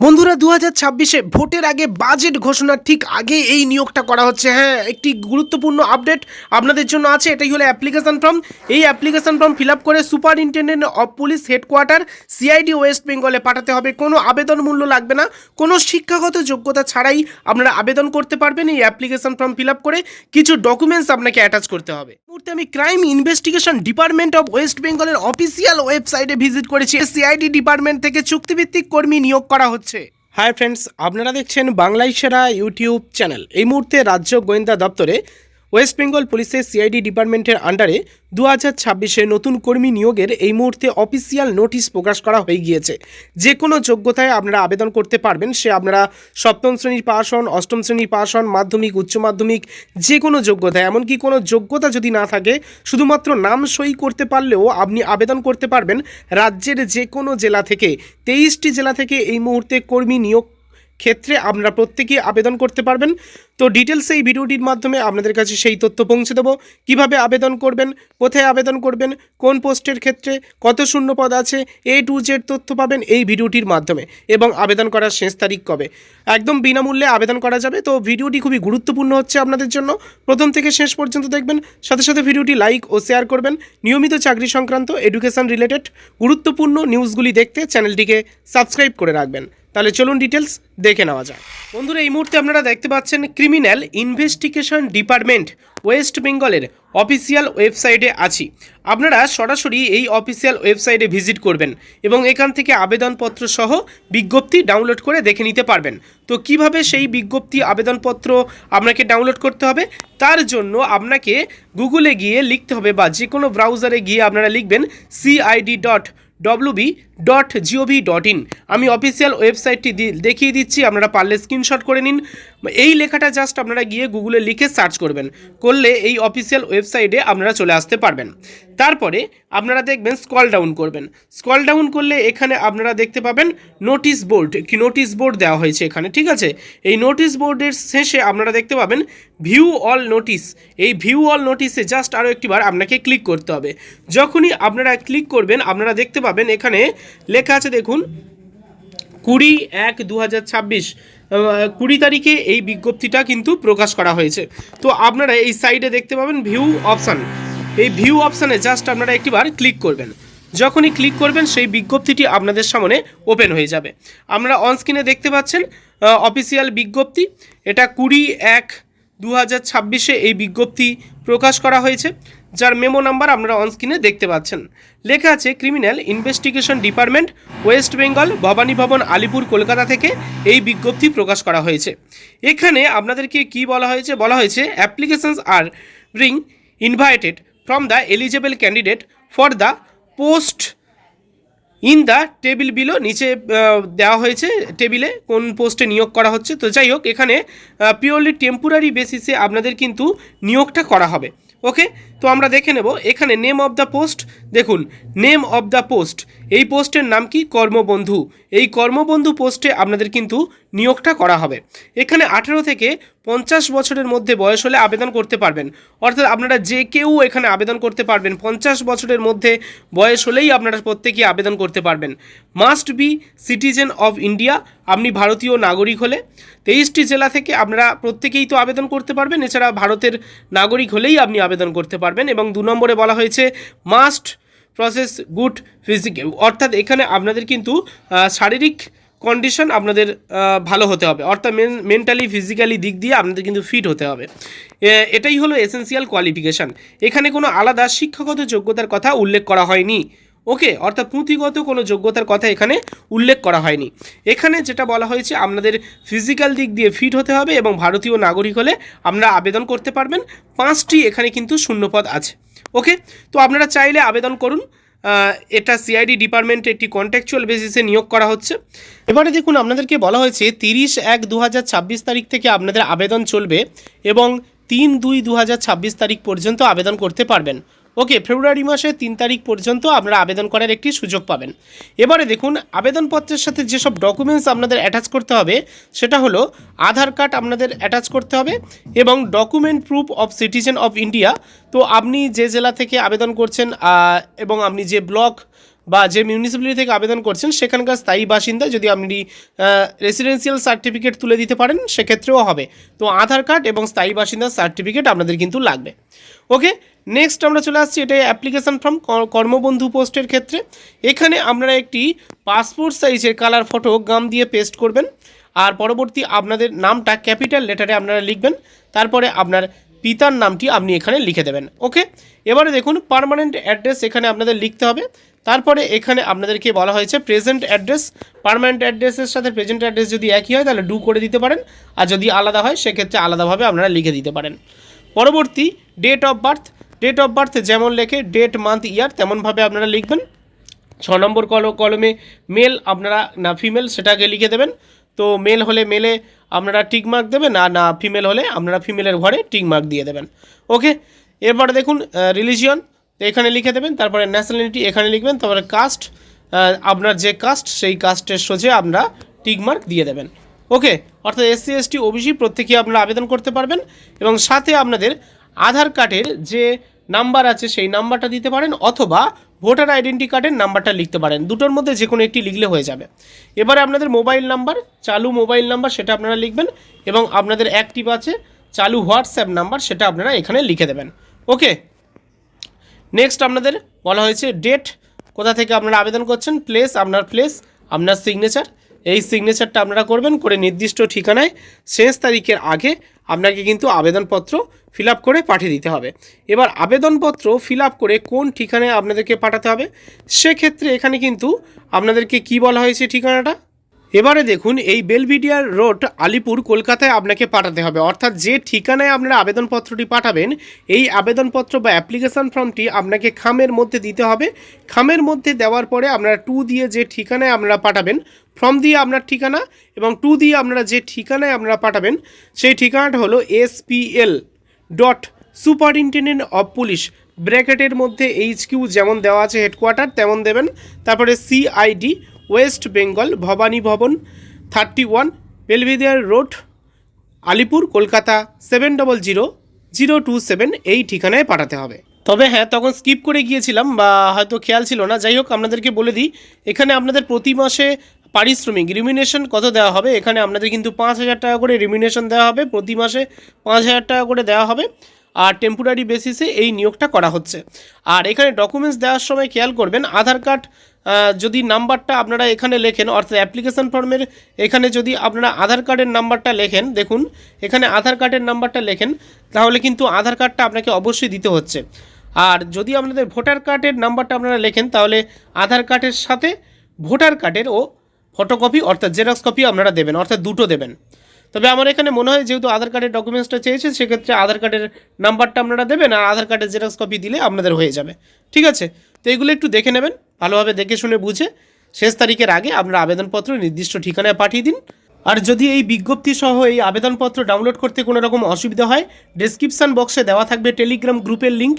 বন্ধুরা দু হাজার ছাব্বিশে ভোটের আগে বাজেট ঘোষণার ঠিক আগে এই নিয়োগটা করা হচ্ছে। হ্যাঁ একটি গুরুত্বপূর্ণ আপডেট আপনাদের জন্য আছে, এটাই হলো অ্যাপ্লিকেশান ফর্ম। এই অ্যাপ্লিকেশান ফর্ম ফিল আপ করে superintendent of police headquarter CID West বেঙ্গলে পাঠাতে হবে। কোনো আবেদন মূল্য লাগবে না, কোনো শিক্ষাগত যোগ্যতা ছাড়াই আপনারা আবেদন করতে পারবেন এই অ্যাপ্লিকেশান ফর্ম ফিল আপ করে। কিছু ডকুমেন্টস আপনাকে অ্যাটাচ করতে হবে। মুহূর্তে আমি Crime Investigation Department of West বেঙ্গলের অফিসিয়াল ওয়েবসাইটে ভিজিট করেছি। সিআইডি ডিপার্টমেন্ট থেকে চুক্তিভিত্তিক কর্মী নিয়োগ করা হচ্ছে। হাই ফ্রেন্ডস আপনারা দেখছেন বাংলায় সেরা ইউটিউব চ্যানেল। এই মুহূর্তে রাজ্য গোয়েন্দা দপ্তরে ওয়েস্ট বেঙ্গল পুলিশের সিআইডি ডিপার্টমেন্টের আন্ডারে দু হাজার ছাব্বিশে নতুন কর্মী নিয়োগের এই মুহূর্তে অফিসিয়াল নোটিশ প্রকাশ করা হয়ে গিয়েছে। যে কোনো যোগ্যতায় আপনারা আবেদন করতে পারবেন, সে আপনারা সপ্তম শ্রেণির পাশ হন, অষ্টম শ্রেণির পাশ হন, মাধ্যমিক, উচ্চ মাধ্যমিক, যে কোনো যোগ্যতায়। এমনকি কোনো যোগ্যতা যদি না থাকে, শুধুমাত্র নাম সই করতে পারলেও আপনি আবেদন করতে পারবেন রাজ্যের যে কোনো জেলা থেকে। তেইশটি জেলা থেকে এই মুহূর্তে কর্মী নিয়োগ ক্ষেত্রে আপনারা প্রত্যেকেই আবেদন করতে পারবেন। তো ডিটেলস এই ভিডিওটির মাধ্যমে আপনাদের কাছে সেই তথ্য পৌঁছে দেবো। কীভাবে আবেদন করবেন, কোথায় আবেদন করবেন, কোন পোস্টের ক্ষেত্রে কত শূন্য পদ আছে, এ টু জেড তথ্য পাবেন এই ভিডিওটির মাধ্যমে। এবং আবেদন করার শেষ তারিখ কবে? একদম বিনামূল্যে আবেদন করা যাবে। তো ভিডিওটি খুবই গুরুত্বপূর্ণ হচ্ছে আপনাদের জন্য। প্রথম থেকে শেষ পর্যন্ত দেখবেন। সাথে সাথে ভিডিওটি লাইক ও শেয়ার করবেন। নিয়মিত চাকরি সংক্রান্ত, এডুকেশন রিলেটেড গুরুত্বপূর্ণ নিউজগুলি দেখতে চ্যানেলটিকে সাবস্ক্রাইব করে রাখবেন। তাহলে চলুন ডিটেলস দেখে নেওয়া যাক। বন্ধুরা, এই মুহূর্তে আপনারা দেখতে পাচ্ছেন ক্রিমিনাল ইনভেস্টিগেশন ডিপার্টমেন্ট ওয়েস্ট বেঙ্গলের অফিসিয়াল ওয়েবসাইটে আছি। আপনারা সরাসরি এই অফিসিয়াল ওয়েবসাইটে ভিজিট করবেন এবং এখান থেকে আবেদনপত্র সহ বিজ্ঞপ্তি ডাউনলোড করে দেখে নিতে পারবেন। তো কীভাবে সেই বিজ্ঞপ্তি, আবেদনপত্র আপনাকে ডাউনলোড করতে হবে? তার জন্য আপনাকে গুগলে গিয়ে লিখতে হবে বা যে কোনো ব্রাউজারে গিয়ে আপনারা লিখবেন CID dot WB dot gov dot in আমি অফিসিয়াল ওয়েবসাইটটি দেখিয়ে দিচ্ছি, আপনারা পারলে স্ক্রিনশট করে নিন। এই লেখাটা জাস্ট আপনারা গিয়ে গুগলে লিখে সার্চ করবেন। করলে এই অফিসিয়াল ওয়েবসাইটে আপনারা চলে আসতে পারবেন। তারপরে আপনারা দেখবেন স্কল ডাউন করবেন। স্কল ডাউন করলে এখানে আপনারা দেখতে পাবেন নোটিশ বোর্ড কি নোটিশ বোর্ড দেওয়া হয়েছে এখানে, ঠিক আছে? এই নোটিশ বোর্ডের শেষে আপনারা দেখতে পাবেন ভিউ অল নোটিশ এই ভিউ অল নোটিশে জাস্ট আরও একটিবার আপনাকে ক্লিক করতে হবে। যখনই আপনারা ক্লিক করবেন, আপনারা দেখতে পাবেন। এখানে লেখা আছে, দেখুন, কুড়ি এক দু হাজার ছাব্বিশ কুড়ি তারিখে এই বিজ্ঞপ্তিটা কিন্তু প্রকাশ করা হয়েছে। তো আপনারা এই সাইডে দেখতে পাবেন ভিউ অপশান। এই ভিউ অপশানে জাস্ট আপনারা একটিবার ক্লিক করবেন। যখনই ক্লিক করবেন, সেই বিজ্ঞপ্তিটি আপনাদের সামনে ওপেন হয়ে যাবে। আপনারা অনস্ক্রিনে দেখতে পাচ্ছেন অফিসিয়াল বিজ্ঞপ্তি। এটা কুড়ি এক দু হাজার ছাব্বিশে এই বিজ্ঞপ্তি প্রকাশ করা হয়েছে। যার মেমো নাম্বার আপনারা অনস্ক্রিনে দেখতে পাচ্ছেন। লেখা আছে Criminal Investigation Department West Bengal Bhabani Bhavan, Alipur, Kolkata থেকে এই বিজ্ঞপ্তি প্রকাশ করা হয়েছে। এখানে আপনাদেরকে কি বলা হয়েছে? বলা হয়েছে applications are ring invited from the eligible candidate for the post in the table below নিচে দেওয়া হয়েছে টেবিলে কোন পোস্টে নিয়োগ করা হচ্ছে। তো যাই হোক, এখানে পিওরলি টেম্পোরারি বেসিসে আপনাদের কিন্তু নিয়োগটা করা হবে। ওকে তো আমরা দেখে নেব। এখানে নেম অফ দ্য পোস্ট দেখুন নেম অফ দ্য পোস্ট এই পোস্টের নাম কি? কর্মবন্ধু। এই কর্মবন্ধু পোস্টে আপনাদের কিন্তু নিয়োগটা করা হবে। এখানে আঠেরো থেকে পঞ্চাশ বছরের মধ্যে বয়স হলে আবেদন করতে পারবেন। অর্থাৎ আপনারা যে কেউ এখানে আবেদন করতে পারবেন, পঞ্চাশ বছরের মধ্যে বয়স হলেই আপনারা প্রত্যেকেই আবেদন করতে পারবেন। Must be citizen of India আপনি ভারতীয় নাগরিক হলে। তেইশটি জেলা থেকে আপনারা প্রত্যেকেই তো আবেদন করতে পারবেন, এছাড়া ভারতের নাগরিক হলেই আপনি আবেদন করতে পারবেন এবং দু নম্বরে বলা হয়েছে মাস্ট প্রসেস গুড ফিজিক্যাল অর্থাৎ এখানে আপনাদের কিন্তু শারীরিক কন্ডিশন আপনাদের ভালো হতে হবে। অর্থাৎ মেন্টালি ফিজিক্যালি দিক দিয়ে আপনাদের কিন্তু ফিট হতে হবে। এটাই হলো এসেন্সিয়াল কোয়ালিফিকেশান এখানে কোনো আলাদা শিক্ষাগত যোগ্যতার কথা উল্লেখ করা হয়নি। ওকে? অর্থাৎ পুঁথিগত কোনো যোগ্যতার কথা এখানে উল্লেখ করা হয়নি। এখানে যেটা বলা হয়েছে, আপনাদের ফিজিক্যাল দিক দিয়ে ফিট হতে হবে এবং ভারতীয় নাগরিক হলে আপনারা আবেদন করতে পারবেন। পাঁচটি এখানে কিন্তু শূন্যপদ আছে। ওকে? তো আপনারা চাইলে আবেদন করুন। এটা সিআইডি ডিপার্টমেন্টে একটি কন্ট্যাকচুয়াল বেসিসে নিয়োগ করা হচ্ছে। এবারে দেখুন, আপনাদেরকে বলা হয়েছে তিরিশ এক দু তারিখ থেকে আপনাদের আবেদন চলবে এবং তিন দুই দু তারিখ পর্যন্ত আবেদন করতে পারবেন। ওকে, ফেব্রুয়ারি মাসের তিন তারিখ পর্যন্ত আপনারা আবেদন করার একটি সুযোগ পাবেন। এবারে দেখুন, আবেদনপত্রের সাথে যেসব ডকুমেন্টস আপনাদের অ্যাটাচ করতে হবে, সেটা হলো আধার কার্ড আপনাদের অ্যাটাচ করতে হবে এবং document proof of citizen of India তো আপনি যে জেলা থেকে আবেদন করছেন এবং আপনি যে ব্লক বা যে মিউনিসিপ্যালিটি থেকে আবেদন করছেন, সেখানকার স্থায়ী বাসিন্দা যদি আপনি রেসিডেন্সিয়াল সার্টিফিকেট তুলে দিতে পারেন, সেক্ষেত্রেও হবে। তো আধার কার্ড এবং স্থায়ী বাসিন্দার সার্টিফিকেট আপনাদের কিন্তু লাগবে। ওকে নেক্সট আমরা চলে আসছি এটা অ্যাপ্লিকেশন ফর্ম কর্মবন্ধু পোস্টের ক্ষেত্রে। এখানে আপনারা একটি পাসপোর্ট সাইজের কালার ফটো গাম দিয়ে পেস্ট করবেন। আর পরবর্তী আপনাদের নামটা ক্যাপিটাল লেটারে আপনারা লিখবেন। তারপরে আপনার পিতার নামটি আপনি এখানে লিখে দেবেন। ওকে এবারে দেখুন পার্মানেন্ট অ্যাড্রেস এখানে আপনাদের লিখতে হবে। তারপরে এখানে আপনাদেরকে বলা হয়েছে প্রেজেন্ট অ্যাড্রেস পার্মানেন্ট অ্যাড্রেসের সাথে প্রেজেন্ট অ্যাড্রেস যদি একই হয়, তাহলে ডু করে দিতে পারেন। আর যদি আলাদা হয়, সেক্ষেত্রে আলাদাভাবে আপনারা লিখে দিতে পারেন। পরবর্তী date of birth date of birth যেমন লেখে ডেট মান্থ ইয়ার তেমনভাবে আপনারা লিখবেন। ছ নম্বর কল, কলমে মেল আপনারা না ফিমেল সেটাকে লিখে দেবেন। তো মেল হলে মেলে আপনারা টিক মার্ক দেবেন, আর না ফিমেল হলে আপনারা ফিমেলের ঘরে টিক মার্ক দিয়ে দেবেন। ওকে এরপরে দেখুন রিলিজিয়ন এখানে লিখে দেবেন, তারপরে ন্যাশনালিটি এখানে লিখবেন, তারপরে কাস্ট আপনার যে কাস্ট সেই কাস্টের সোজে আমরা টিকমার্ক দিয়ে দেবেন। ওকে অর্থাৎ এসসি এসটি ওবিসি প্রত্যেকেই আপনারা আবেদন করতে পারবেন এবং সাথে আপনাদের আধার কার্ডের যে নাম্বার আছে, সেই নাম্বারটা দিতে পারেন অথবা ভোটার আইডেন্টি কার্ডের নাম্বারটা লিখতে পারেন। দুটোর মধ্যে যে কোনো একটি লিখলে হয়ে যাবে। এবারে আপনাদের মোবাইল নাম্বার চালু মোবাইল নাম্বার সেটা আপনারা লিখবেন এবং আপনাদের অ্যাক্টিভ আছে, চালু হোয়াটসঅ্যাপ নাম্বার সেটা আপনারা এখানে লিখে দেবেন। ওকে নেক্সট আপনাদের বলা হয়েছে ডেট কোথা থেকে আপনারা আবেদন করছেন প্লেস আপনার প্লেস আপনার সিগনেচার এই সিগনেচারটা আপনারা করবেন, করে নির্দিষ্ট ঠিকানায় শেষ তারিখের আগে আপনাকে কিন্তু আবেদনপত্র ফিল করে পাঠিয়ে দিতে হবে। এবার আবেদনপত্র ফিল করে কোন ঠিকানায় আপনাদেরকে পাঠাতে হবে, সেক্ষেত্রে এখানে কিন্তু আপনাদেরকে কি বলা হয়েছে ঠিকানাটা? এবারে দেখুন, এই বেলভিডিয়ার রোড আলিপুর কলকাতায় আপনাকে পাঠাতে হবে। অর্থাৎ যে ঠিকানায় আপনারা আবেদনপত্রটি পাঠাবেন, এই আবেদনপত্র বা অ্যাপ্লিকেশন ফর্মটি আপনাকে খামের মধ্যে দিতে হবে। খামের মধ্যে দেওয়ার পরে আপনারা টু দিয়ে যে ঠিকানায় আপনারা পাঠাবেন, ফর্ম দিয়ে আপনার ঠিকানা এবং টু দিয়ে আপনারা যে ঠিকানায় আপনারা পাঠাবেন, সেই ঠিকানাটা হলো SPL dot superintendent of police. ব্র্যাকেটের মধ্যে এইচ কিউ যেমন দেওয়া আছে হেডকোয়ার্টার, তেমন দেবেন। তারপরে CID West Bengal Bhabani Bhavan, thirty one Belvedere road, Alipur, Kolkata, seven double zero zero two seven এই ঠিকানায় পাঠাতে হবে। তবে হ্যাঁ তখন স্কিপ করে গিয়েছিলাম বা হয়তো খেয়াল ছিল না। যাই হোক, আপনাদেরকে বলে দিই, এখানে আপনাদের প্রতি মাসে পারিশ্রমিক রিমিনেশন কত দেওয়া হবে? এখানে আপনাদের কিন্তু পাঁচ হাজার টাকা করে রিমিনেশন দেওয়া হবে। প্রতি মাসে পাঁচ হাজার টাকা করে দেওয়া হবে। আর টেম্পোরারি বেসিসে এই নিয়োগটা করা হচ্ছে। আর এখানে ডকুমেন্টস দেওয়ার সময় খেয়াল করবেন, আধার কার্ড যদি নাম্বারটা আপনারা এখানে লেখেন, অর্থাৎ অ্যাপ্লিকেশন ফর্মের এখানে যদি আপনারা আধার কার্ডের নাম্বারটা লেখেন, দেখুন, এখানে আধার কার্ডের নাম্বারটা লেখেন, তাহলে কিন্তু আধার কার্ডটা আপনাকে অবশ্যই দিতে হচ্ছে। আর যদি আপনাদের ভোটার কার্ডের নাম্বারটা আপনারা লেখেন, তাহলে আধার কার্ডের সাথে ভোটার কার্ডের ও ফটোকপি, অর্থাৎ জেরক্স কপি আপনারা দেবেন, অর্থাৎ দুটো দেবেন। তবে আমার এখানে মনে হয় যেহেতু আধার কার্ডের ডকুমেন্টসটা চেয়েছে, সেক্ষেত্রে আধার কার্ডের নাম্বারটা আপনারা দেবেন, আর আধার কার্ডের জেরক্স কপি দিলে আপনাদের হয়ে যাবে। ঠিক আছে? তো এগুলো একটু দেখে নেবেন, ভালোভাবে দেখে শুনে বুঝে শেষ তারিখের আগে আপনার আবেদনপত্র নির্দিষ্ট ঠিকানায় পাঠিয়ে দিন। আর যদি এই বিজ্ঞপ্তি সহ এই আবেদনপত্র ডাউনলোড করতে কোনো রকম অসুবিধা হয় ডেসক্রিপশান বক্সে দেওয়া থাকবে টেলিগ্রাম গ্রুপের লিঙ্ক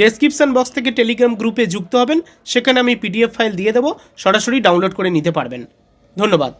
ডেসক্রিপশান বক্স থেকে টেলিগ্রাম গ্রুপে যুক্ত হবেন, সেখানে আমি পিডিএফ ফাইল দিয়ে দেবো, সরাসরি ডাউনলোড করে নিতে পারবেন। ধন্যবাদ।